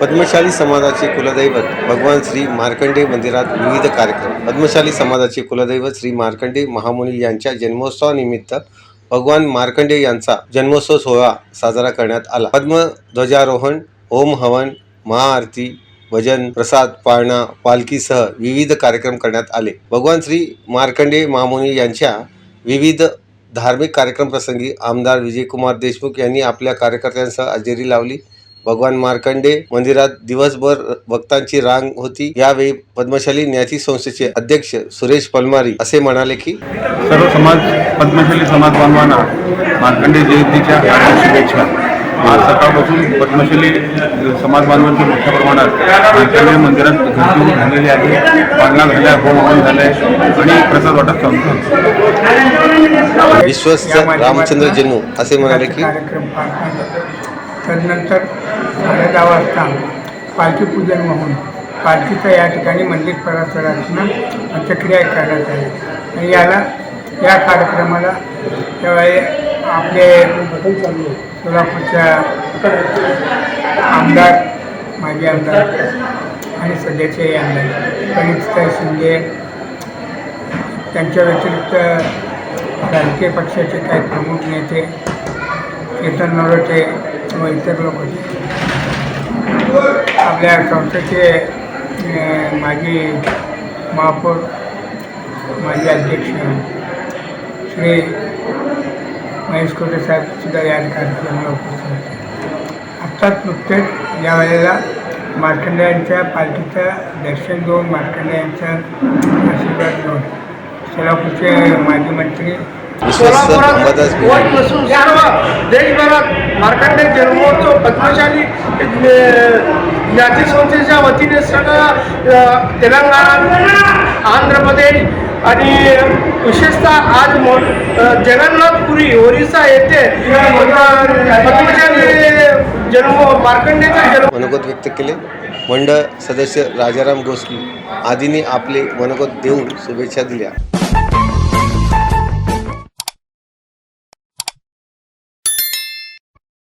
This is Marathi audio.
पद्मशाली समाजाचे कुलदैवत भगवान श्री मार्कंडे मंदिरात विविध कार्यक्रम. पद्मशाली समाजाचे कुलदैवत श्री मार्कंडे महामुनी यांच्या जन्मोत्सवानिमित्त भगवान मार्कंडे यांचा जन्मोत्सव सोहळा साजरा करण्यात आला. पद्म ध्वजारोहण ओम हवन महाआरती भजन प्रसाद पाळणा पालखीसह विविध कार्यक्रम करण्यात आले. भगवान श्री मार्कंडे महामुनी यांच्या विविध धार्मिक कार्यक्रम प्रसंगी आमदार विजयकुमार देशमुख यांनी आपल्या कार्यकर्त्यांसह हजेरी लावली. भगवान मार्कंडे मंदिरात दिवसभर भक्तांची रांग होती यावेळी पद्मशाली न्याती संस्थेचे अध्यक्ष सुरेश पलमारी असे म्हणाले की सर्व समाज पद्मशाली समाज बांधवांना मार्कंडे जयंतीच्या शुभेच्छा आज सकाळपासून पद्मशाली समाज बांधवांच्या मोठ्या प्रमाणात मार्कंडे मंदिरात गर्दी झालेली आहे पालना झाल्या होम हवन झालंय आणि प्रसाद वाटप चालू आहे. विश्वस्त रामचंद्र जन्नू असे म्हणाले की तदनंतर साडे दहा वाजता पालखी पूजन होऊन पालखीचं या ठिकाणी मंदिर परिसरातून अंत्यक्रिया करण्यात आली. आणि याला या कार्यक्रमाला त्यावेळी आपले सोलापूरच्या आमदार माजी आमदार आणि सध्याचे आमदार प्रणितताई शिंदे त्यांच्या व्यतिरिक्त राजकीय पक्षाचे काही प्रमुख नेते केतन नरोटे व इतर लोक आपल्या संस्थेचे माजी महापौर माजी अध्यक्ष श्री महेश कोटे साहेब सुद्धा या कार्यक्रमाला उपस्थित होते. आत्ताच नुकतेच या वेळेला मार्कंडेयांच्या पालखीचं दर्शन घेऊन मार्कंडेयांचा आशीर्वाद घेऊन सोलापूरचे माजी मंत्री सर्व देशभरात मार्कंडे जन्मोत्सव पद्मशाली अं, ज्ञाती संस्थेच्या वतीने सगळं तेलंगणा आंध्र प्रदेश आणि विशेषतः आज मो जगन्नाथपुरी ओरिसा येथे पद्मशाली जन्म मार्कंडेचा जन्म. मनोगत व्यक्त केले. मंडळ सदस्य राजाराम गोस्की आदींनी आपले मनोगत देऊन शुभेच्छा दिल्या.